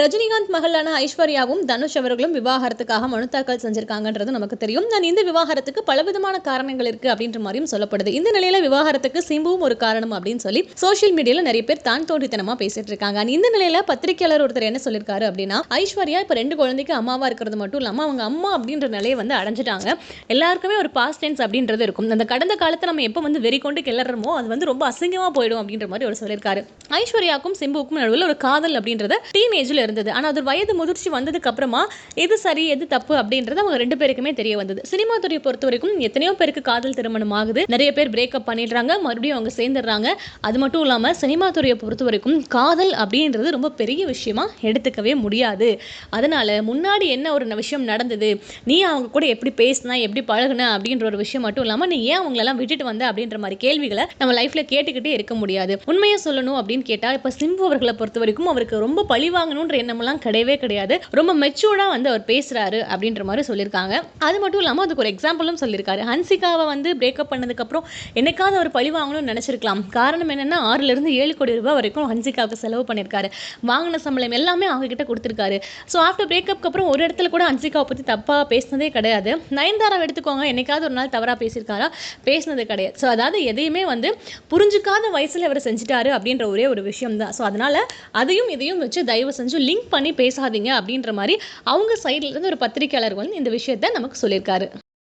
ரஜினிகாந்த் மகளான ஐஸ்வர்யாவும் தனுஷ் அவர்களும் விவாகரத்துக்காக மனு தாக்கல் செஞ்சிருக்காங்கன்றது நமக்கு தெரியும். நான் இந்த விவாகரத்துக்கு பலவிதமான காரணங்கள் இருக்கு அப்படின்ற மாதிரியும் சொல்லப்படுது. இந்த நிலையில விவாகரத்துக்கு சிம்புவும் ஒரு காரணம் அப்படின்னு சொல்லி சோசியல் மீடியால நிறைய பேர் தான் தோன்றித்தனமா பேசிட்டு இருக்காங்க. இந்த நிலையில பத்திரிகையாளர் ஒருத்தர் என்ன சொல்லியிருக்காரு அப்படின்னா ஐஸ்வர்யா இப்ப ரெண்டு குழந்தைக்கு அம்மாவா இருக்கிறது மட்டும் இல்லாம அவங்க அம்மா அப்படின்ற நிலையை வந்து அடைஞ்சிட்டாங்க. எல்லாருக்குமே ஒரு பாஸ்ட் டென்ஸ் அப்படின்றது இருக்கும். அந்த கடந்த காலத்தை நம்ம எப்போ வந்து வெறி கொண்டு கிளறமோ அது வந்து ரொம்ப அசிங்கமா போயிடும் அப்படின்ற மாதிரி அவர் சொல்லியிருக்காரு ஐஸ்வர்யாக்கும் சிம்புவுக்கும் நடுவில் ஒரு காதல் அப்படின்றத டீனேஜ் ஏஜில் இருந்தது. ஆனால் அது வயது முதிர்ச்சி வந்ததுக்கு அப்புறமா எது சரி எது தப்பு அப்படின்றது அவங்க ரெண்டு பேருக்குமே தெரிய வந்தது. சினிமா துறையை பொறுத்த வரைக்கும் எத்தனையோ பேருக்கு காதல் திருமணம் ஆகுது. நிறைய பேர் பிரேக்கப் பண்ணிடுறாங்க. மறுபடியும் அவங்க சேர்ந்துடுறாங்க. அது மட்டும் இல்லாமல் சினிமா துறையை பொறுத்த வரைக்கும் காதல் அப்படின்றது ரொம்ப பெரிய விஷயமா எடுத்துக்கவே முடியாது. அதனால முன்னாடி என்ன ஒரு விஷயம் நடந்தது? நீ அவங்க கூட எப்படி பேசினா எப்படி பழகுன அப்படின்ற ஒரு விஷயம் மட்டும் இல்லாமல் நீ ஏன் அவங்களெல்லாம் விட்டுட்டு வந்த அப்படின்ற மாதிரி கேள்விகளை நம்ம லைஃப்ல கேட்டுக்கிட்டே இருக்க முடியாது. உண்மையை சொல்லணும் அப்படின்னு கேட்டா இப்போ சிம்பு அவர்களை பொறுத்த வரைக்கும் அவருக்கு ரொம்ப பழி வாங்கணுன்ற எண்ணமெல்லாம் கிடையவே கிடையாது. ரொம்ப மெச்சூர்டாக வந்து அவர் பேசுகிறாரு அப்படின்ற மாதிரி சொல்லியிருக்காங்க. அது மட்டும் இல்லாமல் அதுக்கு ஒரு எக்ஸாம்பிளும் சொல்லியிருக்காரு. ஹன்சிகாவை வந்து பிரேக்கப் பண்ணதுக்கப்புறம் என்னைக்காவது அவர் பழி வாங்கணும்னு நினச்சிருக்கலாம். காரணம் என்னன்னா ஆறுலேருந்து ஏழு கோடி ரூபாய் வரைக்கும் ஹன்சிகாவுக்கு செலவு பண்ணியிருக்காரு. வாங்கின சம்பளம் எல்லாமே அவங்ககிட்ட கொடுத்துருக்காரு. ஸோ ஆஃப்டர் பிரேக்கப்க்கு அப்புறம் ஒரு இடத்துல கூட ஹன்சிகாவை பற்றி தப்பாக பேசினதே கிடையாது. நயன்தாராவை எடுத்துக்கோங்க. என்னைக்காவது ஒரு நாள் தவறாக பேசியிருக்காரா? பேசினது கிடையாது. ஸோ அதாவது எதையுமே வந்து புரிஞ்சுக்காத வயசில் அவர் செஞ்சுட்டாரு அப்படின்ற ஒரே ஒரு விஷயம் தான் ஸோ அதனால் அதையும் இதையும் வச்சு தயவு செஞ்சு லிங்க் பண்ணி பேசாதீங்க அப்படின்ற மாதிரி அவங்க சைட்லேருந்து ஒரு பத்திரிக்கையாளர் வந்து இந்த விஷயத்த நமக்கு சொல்லியிருக்காரு.